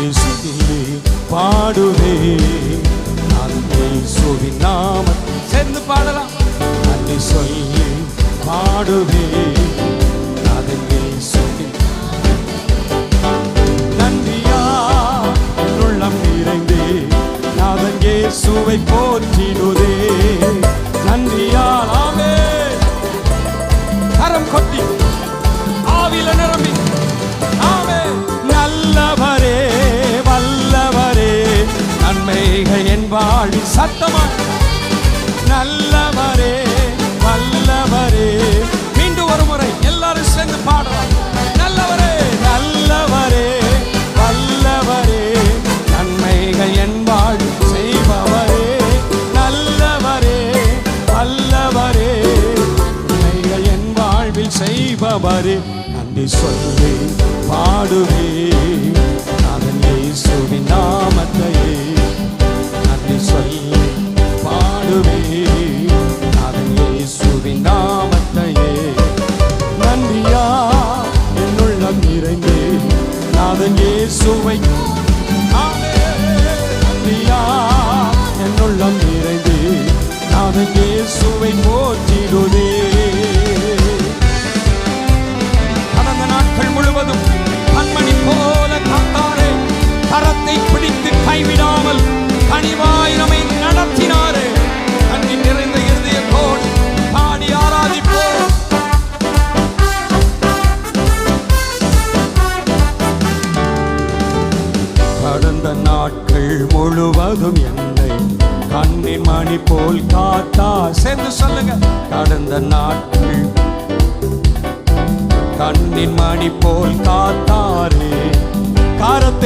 நன்றி சொல்லி பாடுவே நான் இயேசுவின் நாம சேர்ந்து பாடலாம். நன்றி சொல்லி பாடுவே நான் சொல்லி நன்றியா உள்ளம் நிறைந்தே. நாதன் சுவை போற்றிடுதே சத்தமா நல்லவரே வல்லவரே. மீண்டும் ஒரு முறை எல்லாரும் சேர்ந்து பாடலாம் நல்லவரே நல்லவரே வல்லவரே. நன்மைகள் என் வாழ் செய்பவரே. நல்லவரே வல்லவரே. நன்மைகள் என் வாழ்வில் செய்பவரே. நன்றி சொல்லி பாடுவே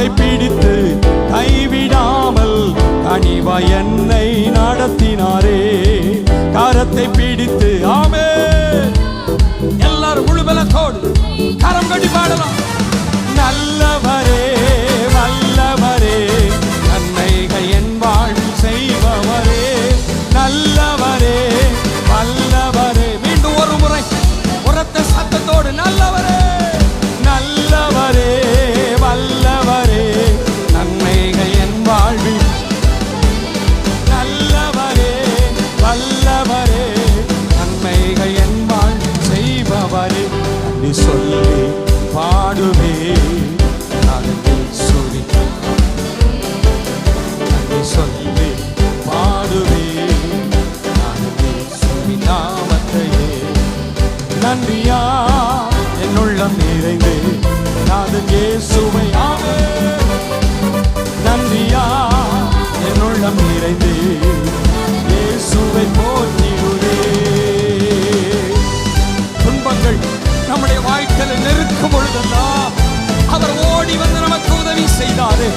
என்னை பிடித்து கைவிடாமல் கனிவா என்னை நடத்தினாரே. கரத்தை பிடித்து ஆமே எல்லாரும் முழுபலத்தோடு கரம் கட்டி பாடலாம். நல்லவரே. இயேசுவை துன்பங்கள் நம்முடைய வாழ்க்கையில் நெருக்கும் பொழுதெல்லாம் அவர் ஓடி வந்து நமக்கு உதவி செய்தாரு.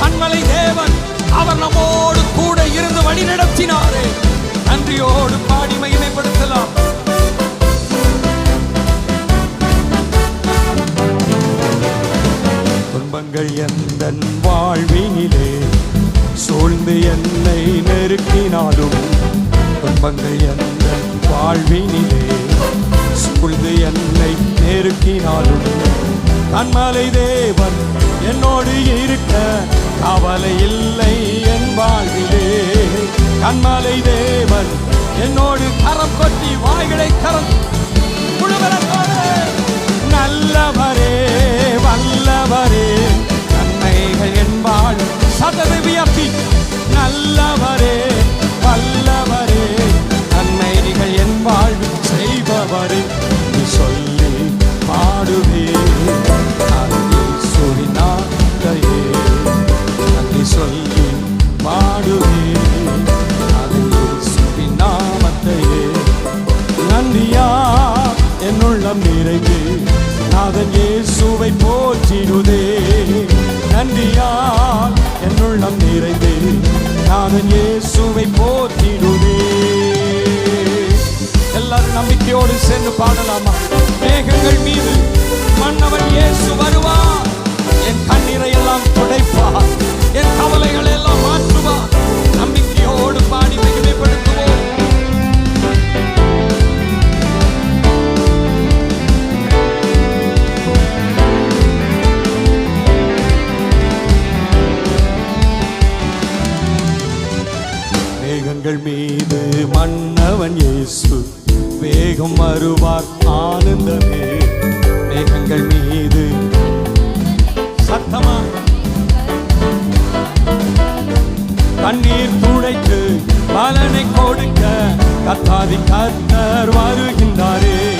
கண்மலை தேவன் அவர் நம்மோடு கூட இருந்து வழி நடத்தினாரு. நன்றியோடு பாடி மகிமைப்படுத்தலாம். துன்பங்கள் எந்த வாழ்வினிலே சூழ்ந்து என்னை நெருக்கினாலும் துன்பங்கள் எந்த வாழ்வினிலே சூழ்ந்து என்னை நெருக்கினாலும் கண்மலை தேவன் என்னோடு இருக்க கவலை இல்லை என் வாழ்விலே. கண்மலை தேவன் என்னோடு கரம் கொட்டி வாய்களை கரம். நல்லவரே. நாதன் இயேசுவை போற்றிடுதே. நன்றியால் என்னுள்ளம் நிறைந்தே. நாதன் இயேசுவை போற்றிடுதே. எல்லாரும் நம்பிக்கையோடு சென்று பாடலாமா? மேகங்கள் மீது மன்னவன் இயேசு வருவார். என் கண்ணீரை எல்லாம் துடைப்பார். என் கவலைகளை எல்லாம் மாற்றுவார். எங்கள் மீது மன்னவன் இயேசு. வேகம் வருவார் ஆனந்தமே. மேகங்கள் மீது. சத்தமா? தண்ணீர் துடைத்து பலனை கொடுக்க கத்தாதி கத்தர் வருகின்றாரே.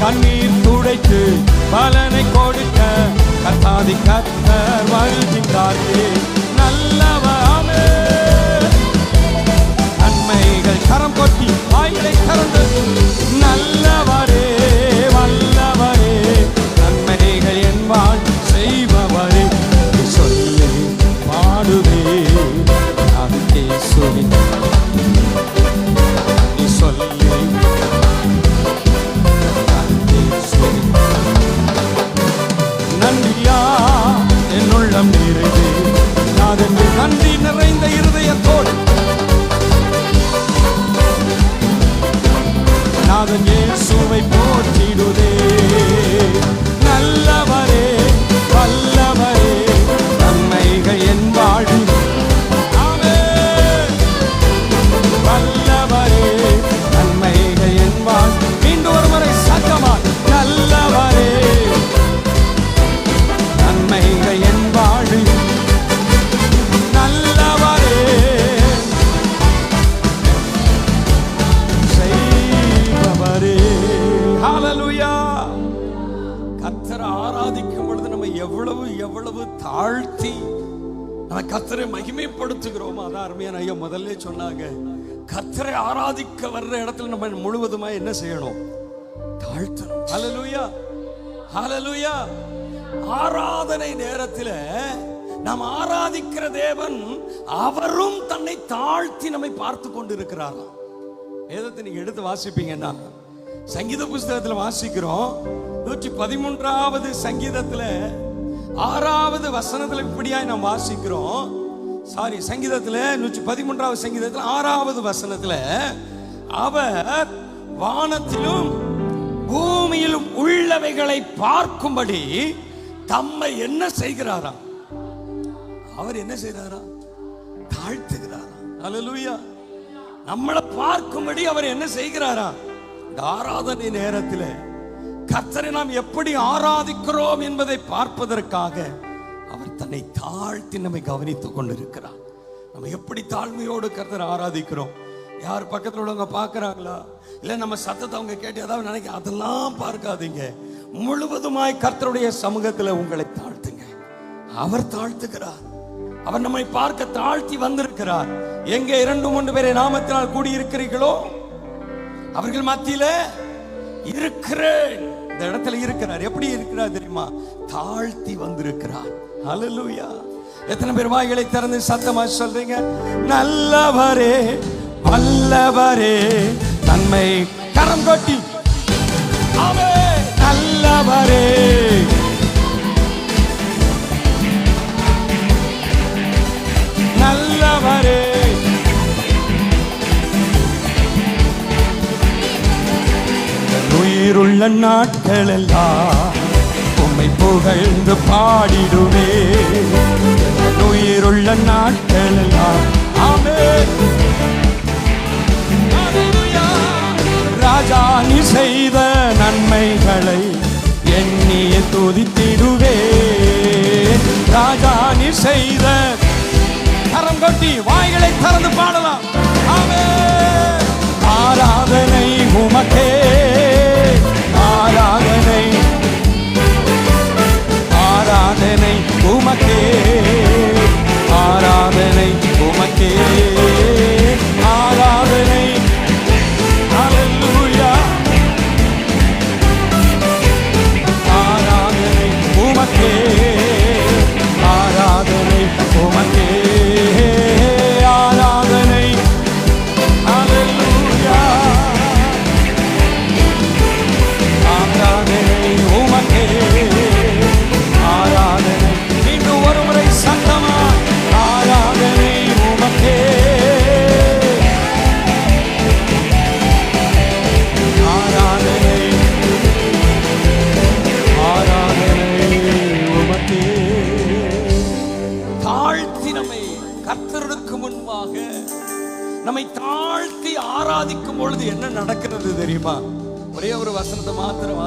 தண்ணீர் துடைத்து பலனை கொடுக்க கத்தாதி கத்தர் வருகின்றாரே. கொட்டி வாயிலை திறந்து செய்யணும். தாழ்த்தணும். ஹalleluya ஹalleluya. ஆராதனை நேரத்தில் நாம் ஆராதிக்கிற தேவன் அவரும் தன்னை தாழ்த்தி நம்மை பார்த்து கொண்டு இருக்கிறாராம் வேதத்தை நீங்க எடுத்து வாசிப்பீங்கன்னா சங்கீத புஸ்தகத்தில் வாசிக்கிறோம். நூற்றி பதிமூன்றாவது சங்கீதத்துல ஆறாவது வசனத்துல இப்படியாய் நாம் வாசிக்கிறோம். சாரி சங்கீதத்துல நூற்றி பதிமூன்றாவது சங்கீதத்தில் ஆறாவது வசனத்துல அவர் வானத்திலும் பூமியிலும் உள்ளவைகளை பார்க்கும்படி தம்மை என்ன செய்கிறாராம் அவர் என்ன செய்கிறாரா? தாழ்த்துகிறாரா. அல்லேலூயா நம்மளை பார்க்கும்படி அவர் என்ன செய்கிறாரா? இந்த ஆராதனை நேரத்தில் கர்த்தரை நாம் எப்படி ஆராதிக்கிறோம் என்பதை பார்ப்பதற்காக அவர் தன்னை தாழ்த்தி நம்மை கவனித்துக் கொண்டிருக்கிறார். நம்ம எப்படி தாழ்மையோடு கர்த்தரை ஆராதிக்கிறோம்? யார் பக்கத்தில் உள்ளவங்க பார்க்குறாங்களா? இல்லை நம்ம சத்தத்தை அவங்க கேட்டு ஏதாவது நினைக்க அதெல்லாம் பார்க்காதீங்க. முழுவதுமாய் கர்த்தருடைய சமூகத்தில் உங்களை தாழ்த்துங்க. அவர் தாழ்த்துகிறார். அவர் நம்மை பார்க்க தாழ்த்தி வந்திருக்கிறார். எங்க இரண்டு மூன்று பேரை நாமத்தினால் கூடியிருக்கிறீர்களோ? அவர்கள் மத்தியில இருக்கிறேன். இந்த இடத்துல இருக்கிறார். எப்படி இருக்கிறார் தெரியுமா? தாழ்த்தி வந்திருக்கிறார். ஹalleluya எத்தனை பேர் வாய்களை திறந்து சத்தமா சொல்றீங்க? நல்லவரே வல்லவரே நன்மை கரம் கொட்டி. நல்லவரே நல்லவரே உயிருள்ள நாட்கள் எல்லாம் உம்மை புகழ்ந்து பாடிடுவே உயிருள்ள நாட்கள் எல்லாம் ஆமே ராஜா நீ செய்த நன்மைகளை எண்ணிய துதித்திடுவே. ராஜா நீ செய்த கரம் கொட்டி வாய்களை திறந்து பாடலாம். ஆராதனை உமக்கே. ஆராதனை. ஆராதனை உமக்கே. ஆராதனை உமக்கே.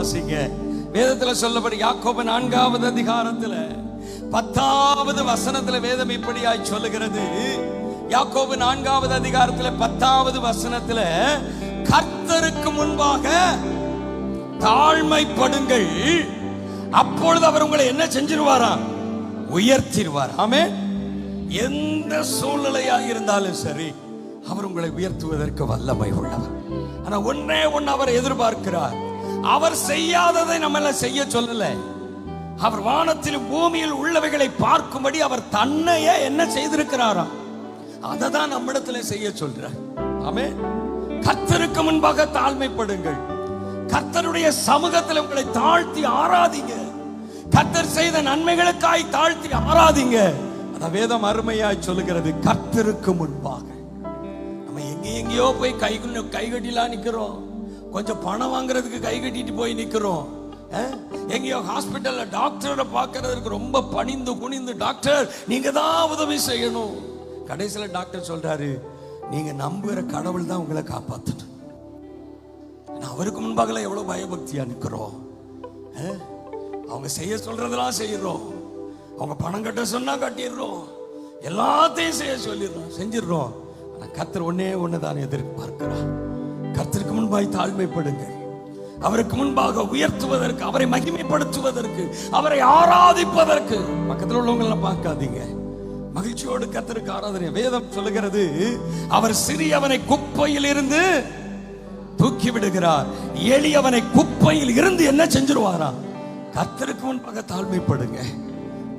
வாசிங்க வேதத்துல சொல்லப்படி யாக்கோபு நான்காவது அதிகாரத்துல பத்தாவது வசனத்துல வேதம் இப்படியாய் சொல்லுகிறது. யாக்கோபு நான்காவது அதிகாரத்துல பத்தாவது வசனத்துல கர்த்தருக்கு முன்பாக தாழ்மைப்படுங்கள். அப்பொழுது அவர் உங்களை என்ன செஞ்சிருவாராம் உயர்த்திடுவார் ஆமே எந்த சூழ்நிலையா இருந்தாலும் சரி அவர் உங்களை உயர்த்துவதற்கு வல்லமை உள்ளவர். ஆனா ஒன்னே ஒன்னு அவர் எதிர்பார்க்கிறார். அவர் செய்யாததை நம்ம எல்லாம் செய்ய சொல்லல. அவர் வானத்தில் பூமியில் உள்ளவைகளை பார்க்கும்படி அவர் தன்னையே என்ன செய்திருக்கிறாராம்? அதை தான் நம்மிடத்துல செய்ய சொல்றார். ஆமே கத்தருக்கு முன்பாக தாழ்மைப்படுங்கள். கர்த்தருடைய சமூகத்தில் உங்களை தாழ்த்தி ஆராதிங்க. கர்த்தர் செய்த நன்மைகளுக்காய் தாழ்த்தி ஆராதிங்க. அத வேதம் அருமையாய் சொல்லுகிறது கர்த்தருக்கு முன்பாக. நம்ம எங்க எங்கேயோ போய் கை கை கட்டிலாம் நிக்கிறோம். கொஞ்சம் பணம் வாங்குறதுக்கு கை கட்டிட்டு போய் நிற்கிறோம் எங்கேயோ ஹாஸ்பிட்டல்ல டாக்டரை பார்க்கறதுக்கு ரொம்ப பணிந்து குனிந்து டாக்டர் நீங்க தான் உதவி செய்யணும். கடைசியில் டாக்டர் சொல்றாரு நீங்க நம்புகிற கடவுள் தான் உங்களை காப்பாற்றணும் நான் அவருக்கு முன்பாகலாம் எவ்வளோ பயபக்தியா நிற்கிறோம் அவங்க செய்ய சொல்றதெல்லாம் செய்யறோம். அவங்க பணம் கட்ட சொன்னா கட்டிடுறோம். எல்லாத்தையும் செய்ய சொல்லிடுறோம். செஞ்சிடுறோம். ஆனா கர்த்தர் ஒன்னே தான் எதிர்பார்க்கிறான் கர்த்தருக்கு முன்பாய் தாழ்மைப்படுங்க அவருக்கு முன்பாக உயர்த்துவதற்கு அவரை மகிமைப்படுத்துவதற்கு அவரை ஆராதிப்பதற்கு. பக்கத்தில் உள்ளவங்களை பார்க்காதீங்க. மகிழ்ச்சியோடு கத்தருக்கு ஆராதனை. வேதம் சொல்லுகிறது அவர் சிறியவனை குப்பையில் இருந்து தூக்கி விடுகிறார். எளியவனை குப்பையில் இருந்து என்ன செஞ்சிருவாரா? கத்தருக்கு முன்பாக தாழ்மைப்படுங்க.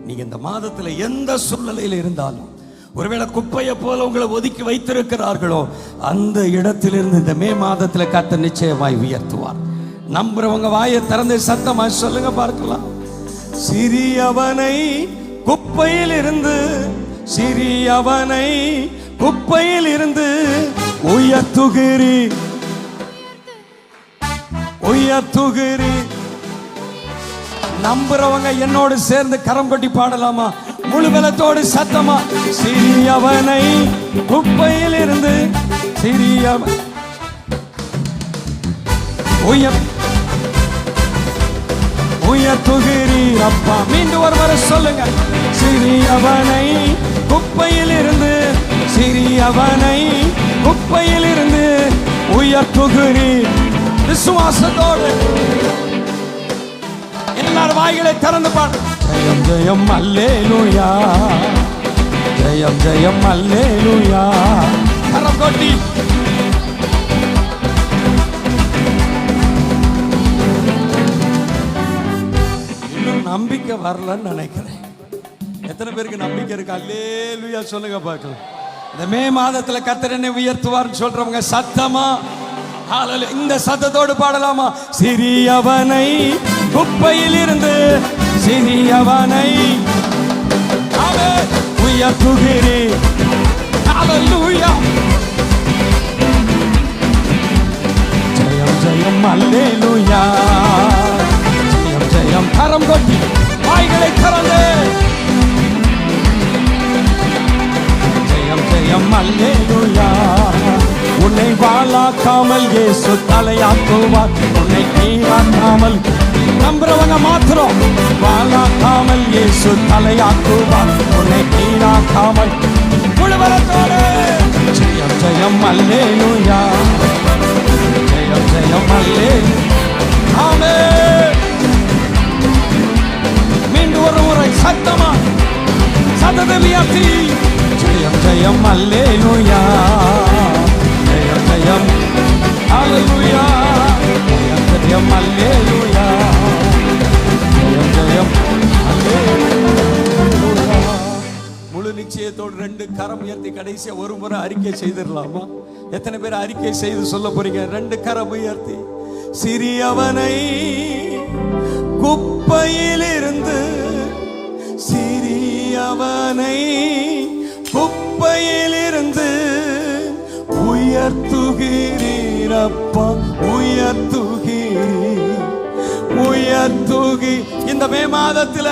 நீங்க இந்த மாதத்துல எந்த சூழ்நிலையில இருந்தாலும் ஒருவேளை குப்பையை போல உங்களை ஒதுக்கி வைத்திருக்கிறார்களோ அந்த இடத்திலிருந்து இந்த மே மாதத்துல கத்த நிச்சயமாய் உயர்த்துவார். நம்புறவங்க வாயை திறந்து சத்தமா சொல்லுங்க பார்க்கலாம். சிறியவனை குப்பையில் இருந்து சிறியவனை குப்பையில் இருந்து உயர்த்துகிறி. உயர்த்துகிறி. நம்புறவங்க என்னோடு சேர்ந்து கரம் கொட்டி பாடலாமா? முழுபலத்தோடு சத்தமா சிறியவனை குப்பையில் இருந்து சிறியவன் உயர் உயர்த்துகிறீர் அப்பா. மீண்டும் ஒரு வர சொல்லுங்க. சிறியவனை குப்பையில் இருந்து சிறியவனை குப்பையில் இருந்து உயர்த்துகிறீர் விசுவாசத்தோடு. எல்லாரும் வாய்களை திறந்து பாடு. ஜெயம் ஜெயம் அல்லேலூயா. ஜெயம் ஜெயம் அல்லேலூயா. கரம் கொட்டி. இன்னும் நம்பிக்கை வரலன்னு நினைக்கிறேன். எத்தனை பேருக்கு நம்பிக்கை இருக்கு? அல்லேலூயா சொல்லுங்க பார்க்கலாம். இந்த மே மாதத்துல கர்த்தர் என்னை உயர்த்துவார்னு சொல்றவங்க சத்தமா? இந்த சத்தத்தோடு பாடலாமா? சிறியவனை குப்பையில் இருந்து சிறியவனை அவர் உயர்த்துகிறேன் அலல்லூயா ஜெயம் ஜெயம் அல்லேலூயா ஜெயம் ஜெயம். கரம் கொட்டி வாய்களை திறந்து. ஜெயம் ஜெயம் அல்லேலூயா உன்னை வாழாக்காமல் இயேசு தலையாக்குவார். உன்னை கீழாக்காமல் நம்புறவங்க மாத்திரம். வாழாக்காமல் இயேசு தலையாக்குவார். உன்னை கீழாக்காமல். முழுவலத்தோடு ஜெயம் ஜெயம் அல்லேலூயா. ஜெயம் ஜெயம் அல்லே ஆமே மீண்டும் ஒரு முறை சத்தமா. சத்தத்தை உயர்த்தி ஜெயம் ஜெயம் அல்லேலூயா. கரம் உயர்த்தி கடைசியா ஒரு முறை அறிக்கை செய்திடலாமா? எத்தனை பேர் அறிக்கை செய்து சொல்ல போறீங்க? ரெண்டு கரம் உயர்த்தி சிறியவனை குப்பையில் இருந்து சிறியவனை குப்பையிலிருந்து உயர்த்துகிறீரப்பா உயர்த்துகிறீர் உயர்த்துகி இந்த மே மாதத்துல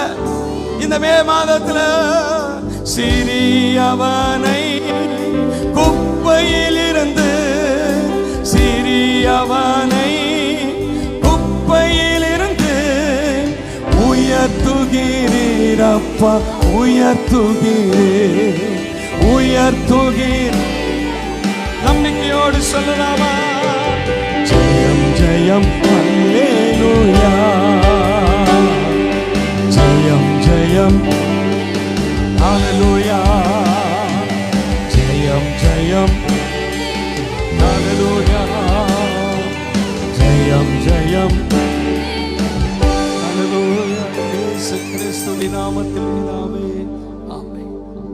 இந்த மே மாதத்துல சிறியவனை குப்பையிலிருந்து சிறியவனை குப்பையிலிருந்து உயர்த்துகிறீரப்பா உயர்த்துகிறே உயர்த்துகிறேன் நம்பிக்கையோடு சொல்லலாமா? ஜெயம் ஜெயம். ஸ்தோத்திரம் கிறிஸ்துவின் நாமத்தில் பிதாவே